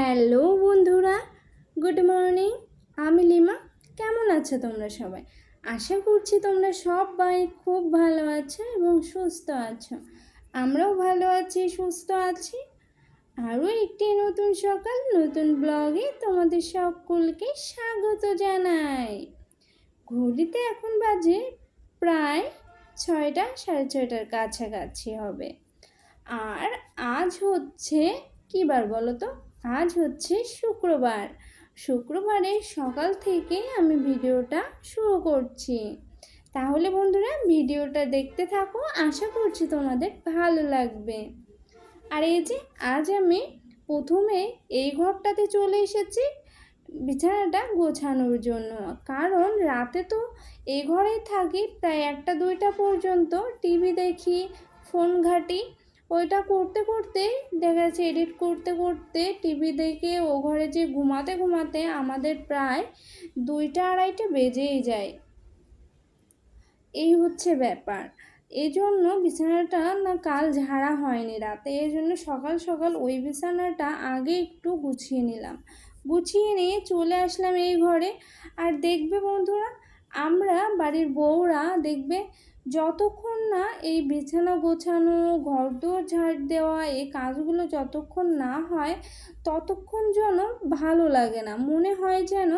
Hello বন্ধুরা, good morning. আমি lima, কেমন আছো তোমরা সবাই? আশা করছি তোমরা সবাই খুব ভালো আছো এবং সুস্থ আছো। আমরাও ভালো আছি, সুস্থ আছি। আরও একটি নতুন সকাল, নতুন ব্লগে তোমাদের সকলকে স্বাগত জানাই। ঘড়িতে এখন বাজে প্রায় ছয়টা, সাড়ে ছয়টার কাছাকাছি হবে। আর আজ হচ্ছে, কী বার বলো তো? আজ হচ্ছে শুক্রবার। শুক্রবারে সকাল থেকে আমি ভিডিওটা শুরু করছি। তাহলে বন্ধুরা, ভিডিওটা দেখতে থাকো, আশা করছি তোমাদের ভালো লাগবে। আর এই যে, আজ আমি প্রথমে এই ঘরটাতে চলে এসেছি বিছানাটা গোছানোর জন্য। কারণ রাতে তো এই ঘরেই থাকি, প্রায় একটা দুইটা পর্যন্ত টিভি দেখি, ফোন ঘাঁটি ওইটা করতে করতে, দেখা যাচ্ছে এডিট করতে করতে টিভি দেখে ও ঘরে যে ঘুমাতে ঘুমাতে আমাদের প্রায় দুইটা আড়াইটে বেজেই যায়। এই হচ্ছে ব্যাপার। এই জন্য বিছানাটা না কাল ঝাড়া হয়নি রাতে এই জন্য সকাল সকাল ওই বিছানাটা আগে একটু গুছিয়ে নিলাম। গুছিয়ে নিয়ে চলে আসলাম এই ঘরে। আর দেখবে বন্ধুরা আমরা বাড়ির বউরা দেখবে যতক্ষণ না এই বিছানা গোছানো, ঘরদোর ঝাড় দেওয়া, এই কাজগুলো যতক্ষণ না হয়, ততক্ষণ যেন ভালো লাগে না। মনে হয় যেন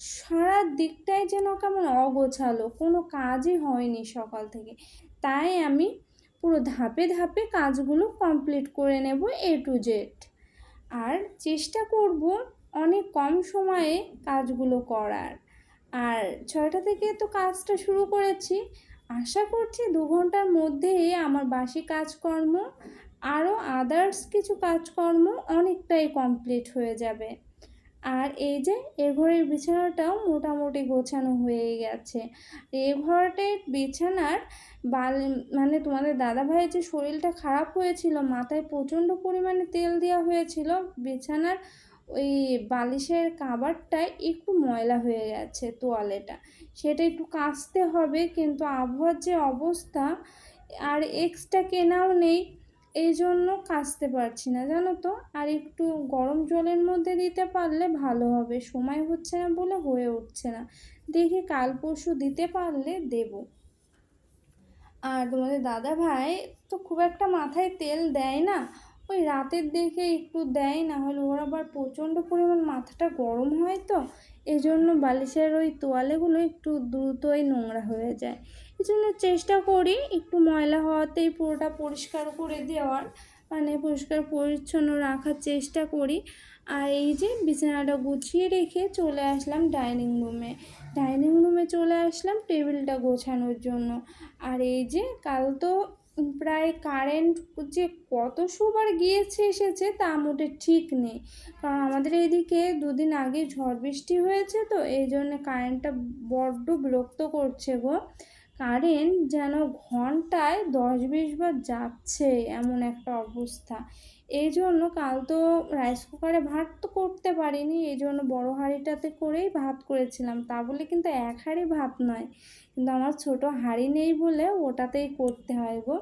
সারা দিকটাই যেন কেমন অগোছালো, কোনো কাজই হয়নি সকাল থেকে। তাই আমি পুরো ধাপে ধাপে কাজগুলো কমপ্লিট করে নেব এ টু জেড। আর চেষ্টা করব অনেক কম সময়ে কাজগুলো করার। আর ছয়টা থেকে তো কাজটা শুরু করেছি। আশা করছি দু ঘণ্টার মধ্যে আমার বাসি কাজকর্ম আরও আদার্স কিছু কাজকর্ম অনেকটাই কমপ্লিট হয়ে যাবে। আর এই যে এ ঘরের বিছানাটাও মোটামুটি গোছানো হয়ে গেছে। এ ঘরটার বিছানার বাল মানে তোমাদের দাদা ভাইয়ের যে শরীরটা খারাপ হয়েছিল, মাথায় প্রচণ্ড পরিমাণে তেল দেওয়া হয়েছিল, বিছানার ওই বালিশের কাবারটায় একটু ময়লা হয়ে গেছে তোয়ালেটা। সেটা একটু কাচতে হবে, কিন্তু আবহাওয়ার যে অবস্থা, আর এক্সট্রা কেনাও নেই এই জন্য কাচতে পারছি না, জানো তো? আর একটু গরম জলের মধ্যে দিতে পারলে ভালো হবে, সময় হচ্ছে না বলে হয়ে উঠছে না। দেখি কাল পরশু দিতে পারলে দেব। আর তোমাদের দাদা ভাই তো খুব একটা মাথায় তেল দেয় না ওই রাতের দেখে একটু দেয় না হলে ওর আবার প্রচণ্ড পরিমাণ মাথাটা গরম হয় তো। এই জন্য বালিশের ওই তোয়ালেগুলো একটু দ্রুতই নোংরা হয়ে যায়। এই জন্য চেষ্টা করি একটু ময়লা হওয়াতেই পুরোটা পরিষ্কার করে দেওয়ার মানে পরিষ্কার পরিচ্ছন্ন রাখার চেষ্টা করি। আর এই যে বিছানাটা গুছিয়ে রেখে চলে আসলাম ডাইনিং রুমে। ডাইনিং রুমে চলে আসলাম টেবিলটা গোছানোর জন্য। আর এই যে কাল তো প্রায় কারেন্ট যে কত সুবার গিয়েছে এসেছে তা মোটে ঠিক নেই। কারণ আমাদের এইদিকে দুদিন আগে ঝড় বৃষ্টি হয়েছে তো, এই জন্য কারেন্টটা বড্ড বিরক্ত করছে গো। কারেন্ট যেন ঘন্টায় দশ বিশ বার যাচ্ছে এমন একটা অবস্থা। এই জন্য কাল তো রাইস কুকারে ভাত তো করতে পারিনি এই জন্য বড়ো হাঁড়িটাতে করেই ভাত করেছিলাম। তা বলে কিন্তু এক হাঁড়ি ভাত নয় কিন্তু আমার ছোট হাঁড়ি নেই বলে ওটাতেই করতে হয় গো।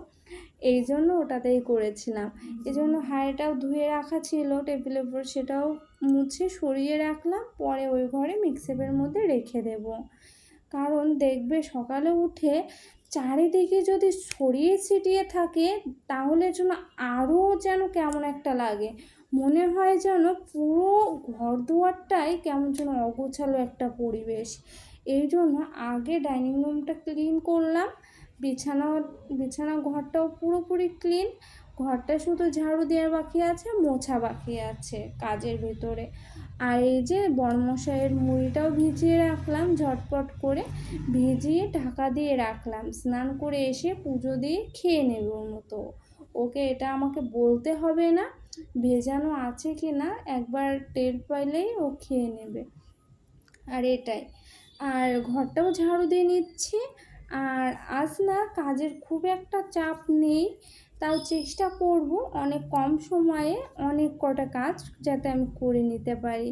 এই জন্য ওটাতেই করেছিলাম। এই জন্য হাঁড়িটাও ধুয়ে রাখা ছিল টেবিলের উপর সেটাও মুছে সরিয়ে রাখলাম পরে ওই ঘরে মিক্সেপের মধ্যে রেখে দেব। কারণ দেখবে সকালে উঠে চারিদিকে যদি ছড়িয়ে ছিটিয়ে থাকে, তাহলে যেন আরও যেন কেমন একটা লাগে। মনে হয় যেন পুরো ঘর দুয়ারটাই কেমন যেন অগোছালো একটা পরিবেশ। এই জন্য আগে ডাইনিং রুমটা ক্লিন করলাম। বিছানা বিছানা ঘরটাও পুরোপুরি ক্লিন। ঘরটা শুধু ঝাড়ু দেওয়ার বাকি আছে, মোছা বাকি আছে কাজের ভিতরে। আর এই যে বড়মশাইয়ের মুড়িটাও ভিজিয়ে রাখলাম, ঝটপট করে ভিজিয়ে ঢাকা দিয়ে রাখলাম। স্নান করে এসে পুজো দিয়ে খেয়ে নেবে মতো। ওকে এটা আমাকে বলতে হবে না, ভেজানো আছে কি না, একবার টের পাইলেই ও খেয়ে নেবে। আর এটাই। আর ঘরটাও ঝাড়ু দিয়ে নিচ্ছি। আর আজ না কাজের খুব একটা চাপ নেই। তাও চেষ্টা করব অনেক কম সময়ে অনেক কটা কাজ যাতে আমি করে নিতে পারি।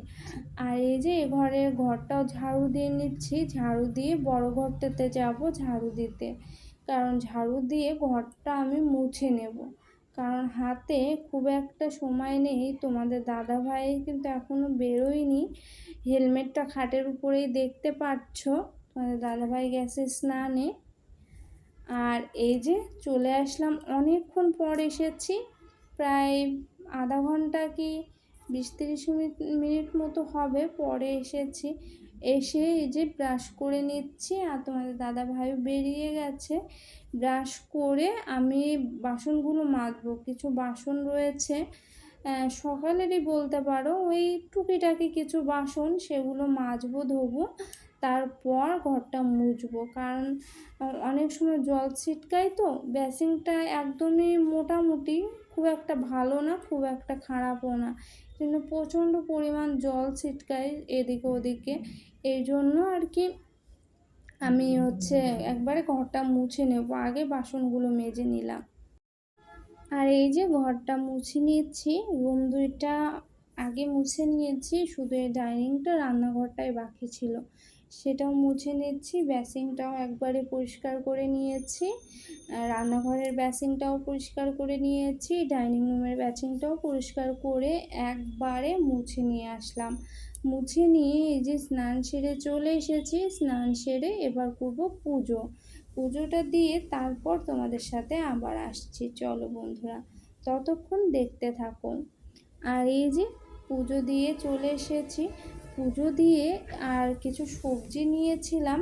আর এই যে ঘরের ঘরটাও ঝাড়ু দিয়ে নিচ্ছি, ঝাড়ু দিয়ে বড় ঘরটাতে যাব ঝাড়ু দিতে। কারণ ঝাড়ু দিয়ে ঘরটা আমি মুছে নেব। কারণ হাতে খুব একটা সময় নেই, তোমাদের দাদা ভাই কিন্তু এখনও বেরোয়নি। হেলমেটটা খাটের উপরেই দেখতে পাচ্ছ। তোমাদের দাদা ভাই স্নানে। আর এই যে চলে আসলাম, অনেকক্ষণ পর এসেছি, প্রায় আধা ঘণ্টা কি বিশ তিরিশ মিনিট মতো হবে পরে এসেছি। এসে এই যে ব্রাশ করে নিচ্ছি আর তোমাদের দাদা ভাই বেরিয়ে গেছে। ব্রাশ করে আমি বাসনগুলো মাজবো, কিছু বাসন রয়েছে। সকালেরই বলতে পারো, ওই টুকিটাকি কিছু বাসন সেগুলো মাজবো, ধোবো। তারপর ঘরটা মুছবো। কারণ অনেক সময় জল ছিটকায় তো, বেসিনটা একদমই মোটামুটি খুব একটা ভালো না, খুব একটা খারাপও না। জন্য প্রচণ্ড পরিমাণ জল ছিটকায় এদিকে ওদিকে। এই জন্য আর কি আমি হচ্ছে একবারে ঘরটা মুছে নেব, আগে বাসনগুলো মেজে নিলাম। আর এই যে ঘরটা মুছে নিয়েছি, রুম দুইটা আগে মুছে নিয়েছি, শুধু এই ডাইনিংটা, রান্নাঘরটাই বাকি ছিল। সেটাও মুছে নিচ্ছি বেসিংটাও একবারে পরিষ্কার করে নিয়েছি। রান্নাঘরের বেসিংটাও পরিষ্কার করে নিয়েছি, ডাইনিং রুমের বেসিংটাও পরিষ্কার করে একবারে মুছে নিয়ে আসলাম। মুছে নিয়ে এই যে স্নান সেরে চলে এসেছি, স্নান সেরে এবার করব পুজো। পুজোটা দিয়ে তারপর তোমাদের সাথে আবার আসছি। চলো বন্ধুরা, ততক্ষণ দেখতে থাকুন আর এই যে পুজো দিয়ে চলে এসেছি পুজো দিয়ে আর কিছু সবজি নিয়েছিলাম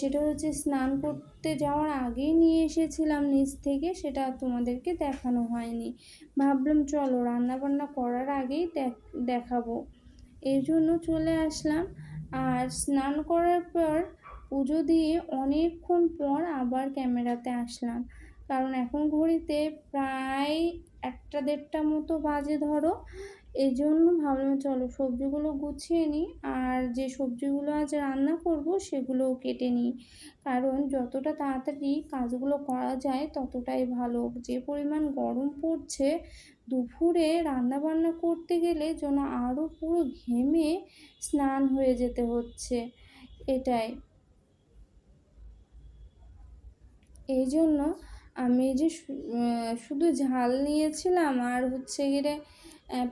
সেটা হচ্ছে স্নান করতে যাওয়ার আগেই নিয়ে এসেছিলাম নিচ থেকে, সেটা তোমাদেরকে দেখানো হয়নি। ভাবলাম চলো রান্না বান্না করার আগেই দেখাবো। এই জন্য চলে আসলাম। আর স্নান করার পর পুজো দিয়ে অনেকক্ষণ পর আবার ক্যামেরাতে আসলাম। কারণ এখন ঘড়িতে প্রায় একটা দেড়টা মতো বাজে ধরো। এই জন্য ভাবলাম চলো সবজিগুলো গুছিয়ে নিই। আর যে সবজিগুলো আজ রান্না করব সেগুলোও কেটে নিই। কারণ যতটা তাড়াতাড়ি কাজগুলো করা যায় ততটাই ভালো। যে পরিমাণ গরম পড়ছে, দুপুরে রান্না বান্না করতে গেলে যেন আরও পুরো ঘেমে স্নান হয়ে যেতে হচ্ছে। এটাই। এই জন্য আমি যে শুধু ঝাল নিয়েছিলাম আর হচ্ছে গিয়ে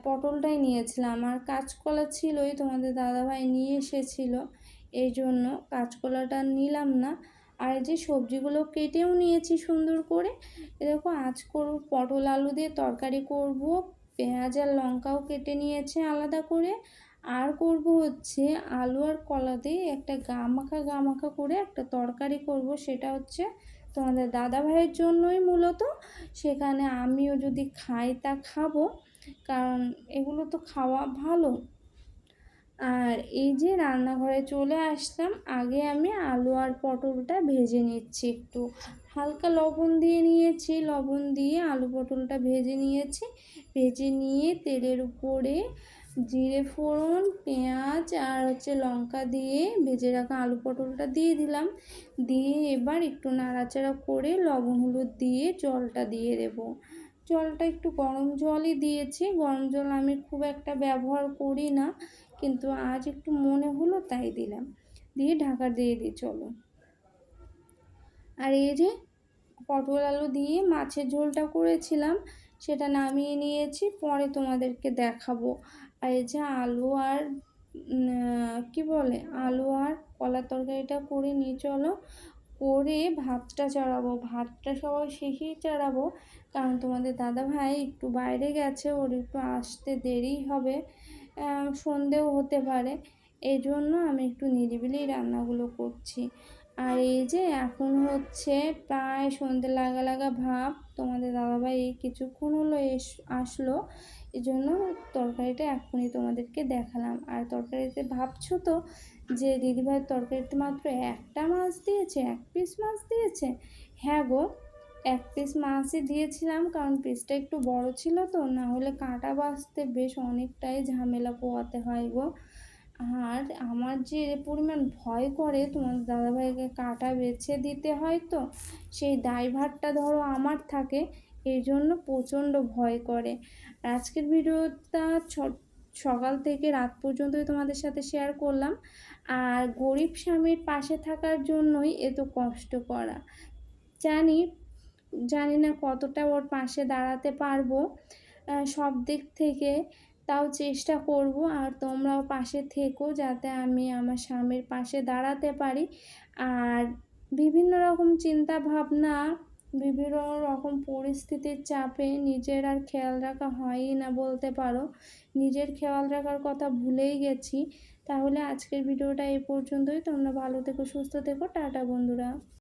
পটলটাই নিয়েছিলাম। আর কাঁচকলা ছিলই, তোমাদের দাদাভাই নিয়ে এসেছিল। এই জন্য কাঁচকলাটা নিলাম না। আর যে সবজিগুলো কেটেও নিয়েছি সুন্দর করে। দেখো, আজ করব পটল আলু দিয়ে তরকারি করব। পেঁয়াজ আর লঙ্কাও কেটে নিয়েছে আলাদা করে। আর করব হচ্ছে আলু আর কলা দিয়ে একটা গা মাখা গা মাখা করে একটা তরকারি করব। সেটা হচ্ছে তোমাদের দাদা ভাইয়ের জন্যই মূলত। সেখানে আমিও যদি খাই তা খাব। কারণ এগুলো তো খাওয়া ভালো। আর এই যে রান্নাঘরে চলে আসলাম, আগে আমি আলু আর পটলটা ভেজে নিচ্ছি একটু। হালকা লবণ দিয়ে নিয়েছি, লবণ দিয়ে আলু পটলটা ভেজে নিয়েছি। ভেজে নিয়ে তেলের উপরে জিরে ফোড়ন, পেঁয়াজ আর হচ্ছে লঙ্কা দিয়ে ভেজে রাখা আলু পটলটা দিয়ে দিলাম। দিয়ে এবার একটু নাড়াচাড়া করে লবণ হলুদ দিয়ে জলটা দিয়ে দেব। জলটা একটু গরম জলই দিয়েছি। গরম জল আমি খুব একটা ব্যবহার করি না, কিন্তু আজ একটু মনে হলো তাই দিলাম। দিয়ে ঢাকা দিয়ে দিই, চলো। আর এই যে পটল আলু দিয়ে মাছের ঝোলটা করেছিলাম, সেটা নামিয়ে নিয়েছি, পরে তোমাদেরকে দেখাবো। আর এই যে আলু আর কি বলে? আলু আর কলা তরকারিটা করে নিয়ে চলো। করে ভাতটা চড়াবো, ভাতটা সবাই শেষেই চড়াবো। কারণ তোমাদের দাদা ভাই একটু বাইরে গেছে, ওর একটু আসতে দেরি হবে। সন্ধেও হতে পারে। এই জন্য আমি একটু নিরিবিলি রান্নাগুলো করছি। আর এই যে এখন হচ্ছে প্রায় সন্ধে লাগা লাগা ভাব, তোমাদের দাদাভাই এই কিছুক্ষণ হলো এস, আসলো। এই জন্য তরকারিটা এখনই তোমাদেরকে দেখালাম। আর তরকারিতে ভাবছ তো যে দিদিভাইয়ের তরকারিতে মাত্র একটা মাছ দিয়েছে, এক পিস মাছ দিয়েছে? হ্যাঁ গো, এক পিস মাছই দিয়েছিলাম কারণ পিসটা একটু বড় ছিল তো, না হলে কাঁটা বাছতে বেশ অনেকটাই ঝামেলা পোয়াতে হয় গো। আর আমার যে পরিমাণ ভয় করে তোমার দাদাভাইকে কাঁটা বেছে দিতে হয় তো, সেই দায়ভারটা ধরো আমার থাকে এই জন্য প্রচণ্ড ভয় করে। আজকের ভিডিওটা সকাল থেকে রাত পর্যন্তই তোমাদের সাথে শেয়ার করলাম। আর গরিব স্বামীর পাশে থাকার জন্যই এত কষ্ট করা। জানি জানি না কতটা ওর পাশে দাঁড়াতে পারব সব দিক থেকে তাও চেষ্টা করব। আর তোমরাও পাশে থেকো যাতে আমি আমার স্বামীর পাশে দাঁড়াতে পারি। আর বিভিন্ন রকম চিন্তা ভাবনা বিভিন্ন রকম পরিস্থিতির চাপে নিজের আর খেয়াল রাখা হয়ই না বলতে পারো। নিজের খেয়াল রাখার কথা ভুলেই গেছি। তাহলে আজকের ভিডিওটা এই পর্যন্তই। তোমরা ভালো থেকো, সুস্থ থেকো। টাটা বন্ধুরা।